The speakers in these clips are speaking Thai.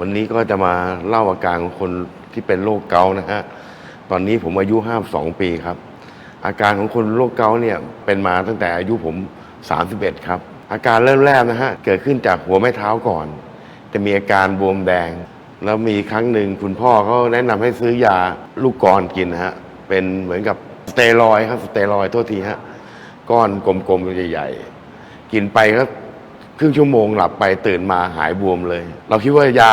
วันนี้ก็จะมาเล่าอาการของคนที่เป็นโรคเกาต์นะฮะ ตอนนี้ผมอายุ 52 ปีครับ อาการของคนโรคเกาต์เนี่ยเป็นมาตั้งแต่อายุผม 31 ครับ อาการเริ่มแรกนะฮะ เกิดขึ้นจากหัวแม่เท้าก่อน จะมีอาการบวมแดง แล้วมีครั้งหนึ่งคุณพ่อเขาแนะนำให้ซื้อยาลูกกรอนกินนะฮะ เป็นเหมือนกับสเตียรอยครับสเตียรอยโทษทีฮะ ก้อนกลมๆใหญ่ๆ กินไปก็ รึ่งชั่วโมงหลับไปตื่นมาหายบวมเลย เราคิดว่ายา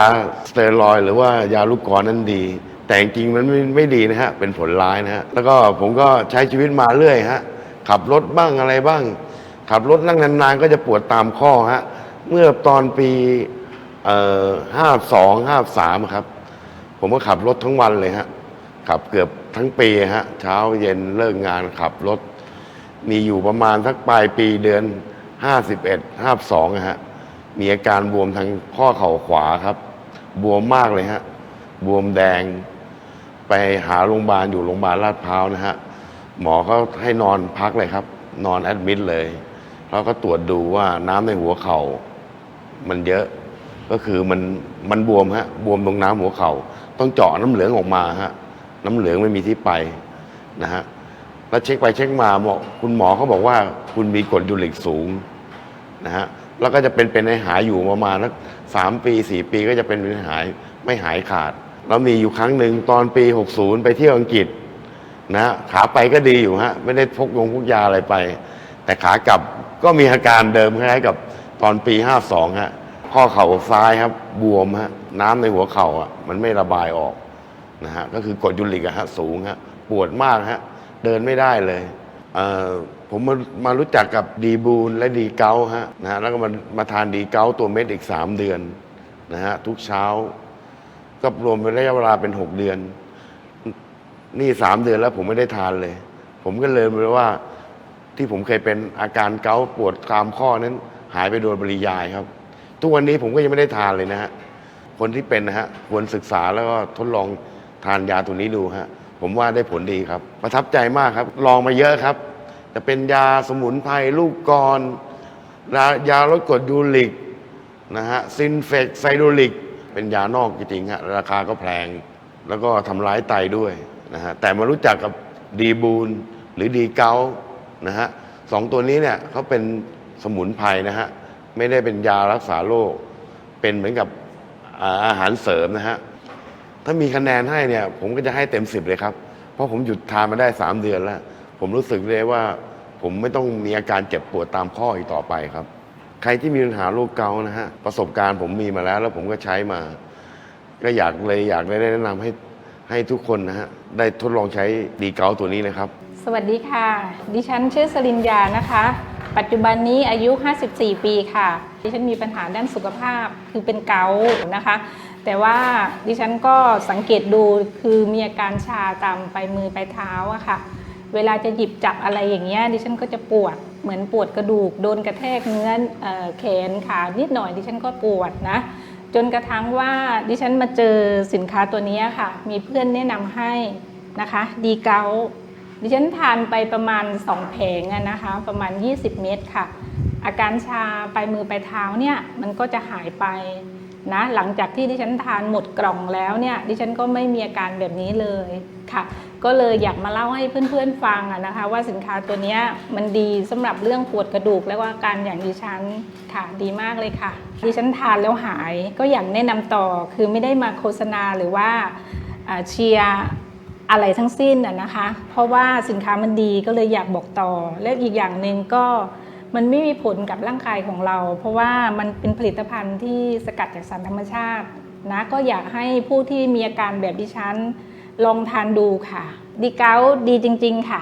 สเตียรอยหรือว่ายาลูกกรอนนั้นดี แต่จริงมันไม่ไม่ดีนะฮะ เป็นผลร้ายนะฮะ แล้วก็ผมก็ใช้ชีวิตมาเรื่อยฮะ ขับรถบ้างอะไรบ้าง ขับรถนั่งนานๆ ก็จะปวดตามข้อฮะ เมื่อตอนปีห้าสองห้าสามครับ ผมก็ขับรถทั้งวันเลยฮะ ขับเกือบทั้งปีฮะ เช้าเย็นเลิกงานขับรถ มีอยู่ประมาณสักปลายปีเดือน 51 52นะฮะ มีอาการบวมทางข้อเข่าขวาครับ บวมมากเลยฮะ บวมแดง ไปหาโรงพยาบาลอยู่โรงพยาบาลลาดพร้าวนะฮะ หมอเขาให้นอนพักเลยครับ นอนแอดมิดเลย แล้วก็ตรวจดูว่าน้ำในหัวเข่า มันเยอะ ก็คือมันมันบวมฮะ บวมตรงน้ำหัวเข่า ต้องเจาะน้ำเหลืองออกมาฮะ น้ำเหลืองไม่มีที่ไปนะฮะ แล้วเช็คไปเช็คมาบอคุณหมอเขาบอกว่าคุณมีกรดยูริกสูงนะฮะแล้วก็จะเป็นเป็นให้หายอยู่ประมาณนักสามปีสี่ปีก็จะเป็นเป็นหายไม่หายขาด แล้วมีอยู่ครั้งหนึ่งตอนปี 60 ไปเที่ยวอังกฤษนะขาไปก็ดีอยู่ฮะไม่ได้พกยงพกยาอะไรไป แต่ขากลับก็มีอาการเดิมคล้ายกับตอนปี 52ฮะข้อเข่าซ้ายครับบวมฮะน้ำในหัวเข่าอะมันไม่ระบายออกนะฮะก็คือกรดยูริกฮะสูงฮะปวดมากฮะ เดินไม่ได้เลยเผมมามารู้จักกับดีบูลและดีเกาฮะนะฮะแล้วก็มามาทานดีเกาตัวเม็ดอีก 3 เดือนนะฮะทุกเช้า ก็รวมเป็นระยะเวลาเป็น 6 เดือน นี่สามเดือนแล้วผมไม่ได้ทานเลย ผมก็เลยรู้ว่าที่ผมเคยเป็นอาการเกาปวดตามข้อนั้น หายไปโดยปริยายครับ ทุกวันนี้ผมก็ยังไม่ได้ทานเลยนะฮะคนที่เป็นนะฮะควรศึกษาแล้วก็ทดลองทานยาตัวนี้ดูฮะ ผมว่าได้ผลดีครับ ประทับใจมากครับ ลองมาเยอะครับ จะเป็นยาสมุนไพรลูกกรนยาลดกรดยูริกนะฮะซินเฟกไซโดริก เป็นยานอกจริงๆฮะราคาก็แพง แล้วก็ทำร้ายไตด้วยนะฮะแต่มารู้จักกับดีบูลหรือดีเกานะฮะสองตัวนี้เนี่ยเขาเป็นสมุนไพรนะฮะไม่ได้เป็นยารักษาโรคเป็นเหมือนกับอาหารเสริมนะฮะ ถ้ามีคะแนนให้เนี่ย ผมก็จะให้เต็มสิบเลยครับ เพราะผมหยุดทานมาได้สามเดือนแล้ว ผมรู้สึกเลยว่า ผมไม่ต้องมีอาการเจ็บปวดตามข้ออีกต่อไปครับ ใครที่มีปัญหาโรคเกาต์นะฮะประสบการณ์ผมมีมาแล้ว แล้วผมก็ใช้มา ก็อยากเลยอยากได้แนะนำให้ให้ทุกคนนะฮะได้ทดลองใช้ดีเกาต์ตัวนี้นะครับ สวัสดีค่ะ ดิฉันชื่อสลินยานะคะ ปัจจุบันนี้อายุ 54 ปีค่ะ ดิฉันมีปัญหาด้านสุขภาพคือเป็นเกาต์นะคะ แต่ว่าดิฉันก็สังเกตดูคือมีอาการชาตามไปมือไปเท้าอะค่ะ เวลาจะหยิบจับอะไรอย่างเงี้ยดิฉันก็จะปวดเหมือนปวดกระดูก โดนกระแทกเนื้ออแขนขานิดหน่อยดิฉันก็ปวดนะ จนกระทั่งว่าดิฉันมาเจอสินค้าตัวนี้ค่ะ มีเพื่อนแนะนำให้นะคะ ดีเกาดิฉันทานไปประมาณ 2 แผงนะคะ ประมาณ 20 เม็ดค่ะ อาการชาไปลายมือไปลายเท้าเนี่ยมันก็จะหายไป นะหลังจากที่ดิฉันทานหมดกล่องแล้วเนี่ยดิฉันก็ไม่มีอาการแบบนี้เลยค่ะ ก็เลยอยากมาเล่าให้เพื่อนๆฟังอะนะคะ ว่าสินค้าตัวนี้มันดีสำหรับเรื่องปวดกระดูกและว่าการอย่างดิฉันค่ะดีมากเลยค่ะ ดิฉันทานแล้วหายก็อยากแนะนำต่อคือไม่ได้มาโฆษณาหรือว่าเชียร์อะไรทั้งสิ้นอะนะคะ เพราะว่าสินค้ามันดีก็เลยอยากบอกต่อ และอีกอย่างหนึ่งก็ มันไม่มีผลกับร่างกายของเรา เพราะว่ามันเป็นผลิตภัณฑ์ที่สกัดจากสารธรรมชาตินะก็อยากให้ผู้ที่มีอาการแบบดิฉันลองทานดูค่ะ ดีเกาดีจริง ๆ ค่ะ